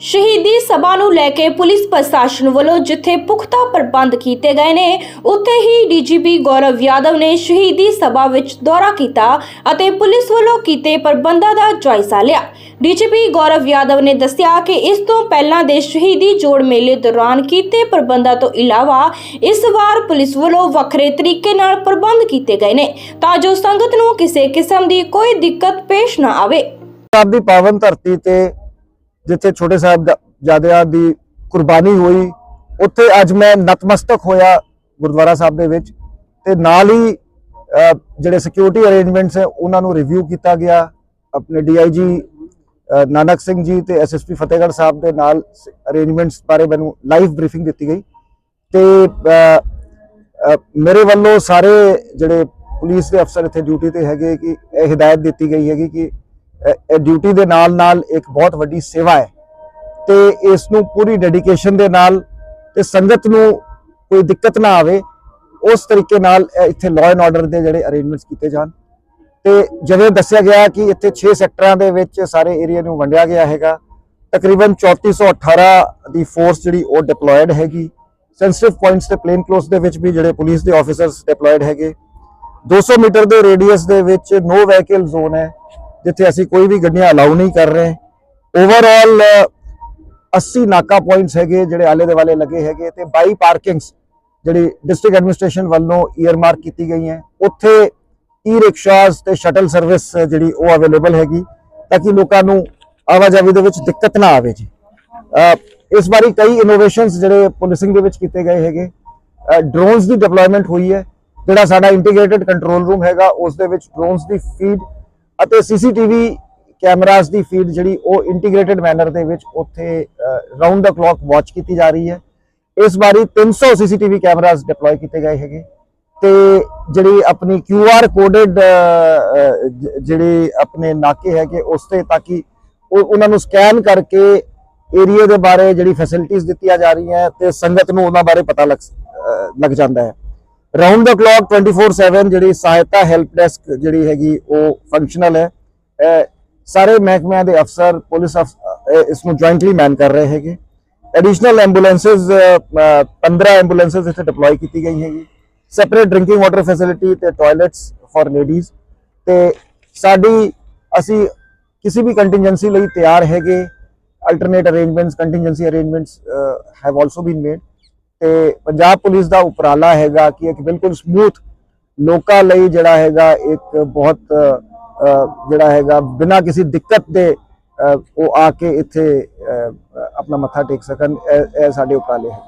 ਸ਼ਹੀਦੀ ਸਭਾ ਨੂੰ ਲੈ ਕੇ ਪੁਲਿਸ ਪ੍ਰਸ਼ਾਸਨ ਵੱਲੋਂ ਜਿੱਥੇ ਪੁਖਤਾ ਪ੍ਰਬੰਧ ਕੀਤੇ ਗਏ ਨੇ, ਉੱਥੇ ਹੀ ਡੀਜੀਪੀ ਗੌਰਵ ਯਾਦਵ ਨੇ ਸ਼ਹੀਦੀ ਸਭਾ ਵਿੱਚ ਦੌਰਾ ਕੀਤਾ ਅਤੇ ਪੁਲਿਸ ਵੱਲੋਂ ਕੀਤੇ ਪ੍ਰਬੰਧਾਂ ਦਾ ਜਾਇਜ਼ਾ ਲਿਆ। ਡੀਜੀਪੀ ਗੌਰਵ ਯਾਦਵ ਨੇ ਦੱਸਿਆ ਕਿ ਇਸ ਤੋਂ ਪਹਿਲਾਂ ਦੇ ਸ਼ਹੀਦੀ ਜੋੜ ਮੇਲੇ ਦੌਰਾਨ ਕੀਤੇ ਪ੍ਰਬੰਧਾਂ ਤੋਂ ਇਲਾਵਾ ਇਸ ਵਾਰ ਪੁਲਿਸ ਵੱਲੋਂ ਵੱਖਰੇ ਤਰੀਕੇ ਨਾਲ ਪ੍ਰਬੰਧ ਕੀਤੇ ਗਏ ਨੇ, ਤਾਂ ਜੋ ਸੰਗਤ ਨੂੰ ਕਿਸੇ ਕਿਸਮ ਦੀ ਕੋਈ ਦਿੱਕਤ ਪੇਸ਼ ਨਾ ਆਵੇ। ਪੰਜਾਬ ਪਾਵਨ ਧਰਤੀ ਤੇ ਜਿੱਥੇ ਛੋਟੇ ਸਾਹਿਬ ਸਾਹਿਬਜ਼ਾਦਿਆਂ ਦੀ ਕੁਰਬਾਨੀ ਹੋਈ, ਉੱਥੇ ਅੱਜ ਮੈਂ ਨਤਮਸਤਕ ਹੋਇਆ ਗੁਰਦੁਆਰਾ ਸਾਹਿਬ ਦੇ ਵਿੱਚ ਤੇ ਨਾਲ ਹੀ ਜਿਹੜੇ ਸਿਕਿਉਰਿਟੀ ਅਰੇਂਜਮੈਂਟਸ ਹੈ, ਉਹਨਾਂ ਨੂੰ ਰਿਵਿਊ ਕੀਤਾ ਗਿਆ। ਆਪਣੇ ਡੀਆਈਜੀ ਨਾਨਕ ਸਿੰਘ ਜੀ ਤੇ ਐਸਐਸਪੀ ਫਤਿਹਗੜ੍ਹ ਸਾਹਿਬ ਦੇ ਨਾਲ ਅਰੇਂਜਮੈਂਟਸ ਬਾਰੇ ਮੈਨੂੰ ਲਾਈਵ ਬਰੀਫਿੰਗ ਦਿੱਤੀ ਗਈ। ਤੇ ਮੇਰੇ ਵੱਲੋਂ ਸਾਰੇ ਜਿਹੜੇ ਪੁਲਿਸ ਦੇ ਅਫਸਰ ਇੱਥੇ ਡਿਊਟੀ ਤੇ ਹੈਗੇ ਕਿ ਇਹ ਹਦਾਇਤ ਦਿੱਤੀ ਗਈ ਹੈਗੀ ਕਿ ਡਿਊਟੀ ਦੇ ਨਾਲ ਨਾਲ ਇੱਕ ਬਹੁਤ ਵੱਡੀ ਸੇਵਾ ਹੈ। ਤੇ ਇਸ ਨੂੰ ਪੂਰੀ ਡੈਡੀਕੇਸ਼ਨ ਦੇ ਨਾਲ ਤੇ ਸੰਗਤ ਨੂੰ ਕੋਈ ਦਿੱਕਤ ਨਾ ਆਵੇ, ਉਸ ਤਰੀਕੇ ਨਾਲ ਇੱਥੇ ਲਾਅ ਐਂਡ ਆਰਡਰ ਦੇ ਜਿਹੜੇ ਅਰੇਂਜਮੈਂਟਸ ਕੀਤੇ ਜਾਣ। ਤੇ ਜਿਵੇਂ ਦੱਸਿਆ ਗਿਆ ਕਿ ਇੱਥੇ 6 ਸੈਕਟਰਾਂ ਦੇ ਵਿੱਚ ਸਾਰੇ ਏਰੀਆ ਨੂੰ ਵੰਡਿਆ ਗਿਆ ਹੈਗਾ, ਤਕਰੀਬਨ 3418 ਦੀ ਫੋਰਸ ਜਿਹੜੀ ਉਹ ਡਿਪਲੋਇਡ ਹੈਗੀ। ਸੈਂਸਿਟਿਵ ਪੁਆਇੰਟਸ ਤੇ ਪਲੇਨ ਕਲੋਸ ਦੇ ਵਿੱਚ ਵੀ ਜਿਹੜੇ ਪੁਲਿਸ ਦੇ ਆਫੀਸਰਸ ਡਿਪਲੋਇਡ ਹੈਗੇ। 200 ਮੀਟਰ ਦੇ ਰੇਡੀਅਸ ਦੇ ਵਿੱਚ ਨੋ ਵਹੀਕਲ ਜ਼ੋਨ ਹੈ। ਜਿੱਥੇ ਅਸੀਂ ਕੋਈ ਵੀ ਗੱਡੀਆਂ ਅਲਾਉ ਨਹੀਂ ਕਰ ਰਹੇ। ਓਵਰਆਲ 80 ਨਾਕਾ ਪੁਆਇੰਟਸ ਹੈਗੇ ਜਿਹੜੇ ਆਲੇ ਦੁਆਲੇ ਲੱਗੇ ਹੈਗੇ ਤੇ 22 ਪਾਰਕਿੰਗਸ ਜਿਹੜੀ ਡਿਸਟ੍ਰਿਕਟ ਐਡਮਿਨਿਸਟ੍ਰੇਸ਼ਨ ਵੱਲੋਂ ਈਅਰਮਾਰਕ ਕੀਤੀ ਗਈ ਹੈ ਉੱਥੇ ਈ ਰਿਕਸ਼ਾਸ ਤੇ ਸ਼ਟਲ ਸਰਵਿਸ ਜਿਹੜੀ ਉਹ ਅਵੇਲੇਬਲ ਹੈਗੀ ਤਾਂ ਕਿ ਲੋਕਾਂ ਨੂੰ ਆਵਾਜਾਈ ਦੇ ਵਿੱਚ ਦਿੱਕਤ ਨਾ ਆਵੇ ਜੀ। ਇਸ ਵਾਰੀ ਕਈ ਇਨੋਵੇਸ਼ਨਸ ਜਿਹੜੇ ਪੁਲਿਸਿੰਗ ਦੇ ਵਿੱਚ ਕੀਤੇ ਗਏ ਹੈਗੇ। ਡਰੋਨਸ ਦੀ ਡਿਪਲੋਇਮੈਂਟ ਹੋਈ ਹੈ। ਜਿਹੜਾ ਸਾਡਾ ਇੰਟੀਗ੍ਰੇਟਿਡ ਕੰਟਰੋਲ ਰੂਮ ਹੈਗਾ, ਉਸ ਦੇ ਵਿੱਚ ਡਰੋਨਸ ਦੀ ਫੀਡ ਅਤੇ ਸੀਸੀਟੀਵੀ ਕੈਮਰਾਸ ਦੀ ਫੀਡ ਜਿਹੜੀ ਉਹ ਇੰਟੀਗ੍ਰੇਟਿਡ ਮੈਨਰ ਦੇ ਵਿੱਚ ਉੱਥੇ ਰਾਉਂਡ ਦਾ ਕਲੌਕ ਵਾਚ ਕੀਤੀ ਜਾ ਰਹੀ ਹੈ। ਇਸ ਵਾਰੀ 300 ਸੀਸੀਟੀਵੀ ਕੈਮਰਾਸ ਡਿਪਲੋਏ ਕੀਤੇ ਗਏ ਹੈਗੇ। ਤੇ ਜਿਹੜੀ ਆਪਣੀ QR ਕੋਡਡ ਜਿਹੜੇ ਆਪਣੇ ਨਾਕੇ ਹੈਗੇ, ਉਸ ਤੇ ਤਾਂ ਕਿ ਉਹਨਾਂ ਨੂੰ ਸਕੈਨ ਕਰਕੇ ਏਰੀਆ ਦੇ ਬਾਰੇ ਜਿਹੜੀ ਫੈਸਿਲਿਟੀਆਂ ਦਿੱਤੀਆਂ ਜਾ ਰਹੀਆਂ ਤੇ ਸੰਗਤ ਨੂੰ ਉਹਨਾਂ ਬਾਰੇ ਪਤਾ ਲੱਗ ਲੱਗ ਜਾਂਦਾ ਹੈ। ਰਾਉਂਡ ਦਾ ਕਲੌਕ 24/7 ਜਿਹੜੀ ਸਹਾਇਤਾ ਹੈਲਪ ਡੈਸਕ ਜਿਹੜੀ ਹੈਗੀ ਉਹ ਫੰਕਸ਼ਨਲ ਹੈ। ਸਾਰੇ ਮਹਿਕਮਿਆਂ ਦੇ ਅਫਸਰ, ਪੁਲਿਸ ਅਫ- ਇਸ ਨੂੰ ਜੁਆਇੰਟਲੀ ਮੈਨ ਕਰ ਰਹੇ ਹੈਗੇ। ਐਡੀਸ਼ਨਲ ਐਂਬੂਲੈਂਸਸ 15 ਐਂਬੂਲੈਂਸਸ ਇੱਥੇ ਡਿਪਲੋਏ ਕੀਤੀ ਗਈ ਹੈਗੀ ਸੈਪਰੇਟ ਡਰਿੰਕਿੰਗ ਵਾਟਰ ਫੈਸਿਲਿਟੀ ਤੇ ਟਾਇਲਟਸ ਫॉर ਲੇਡੀਜ਼ ਤੇ ਸਾਡੀ, ਅਸੀਂ ਕਿਸੇ ਵੀ ਕੰਟੀਨਜੈਂਸੀ ਲਈ ਤਿਆਰ ਹੈਗੇ। Alternate arrangements contingency arrangements have also been made ਤੇ ਪੰਜਾਬ ਪੁਲਿਸ ਦਾ ਉਪਰਾਲਾ ਹੈਗਾ ਕਿ ਇੱਕ ਬਿਲਕੁਲ ਸਮੂਥ ਲੋਕਾਂ ਲਈ ਜਿਹੜਾ ਹੈਗਾ ਇੱਕ ਬਹੁਤ ਜਿਹੜਾ ਹੈਗਾ ਬਿਨਾਂ ਕਿਸੇ ਦਿੱਕਤ ਦੇ ਉਹ ਆ ਕੇ ਇੱਥੇ ਆਪਣਾ ਮੱਥਾ ਟੇਕ ਸਕਣ, ਇਹ ਇਹ ਸਾਡੇ ਉਪਰਾਲੇ ਹੈ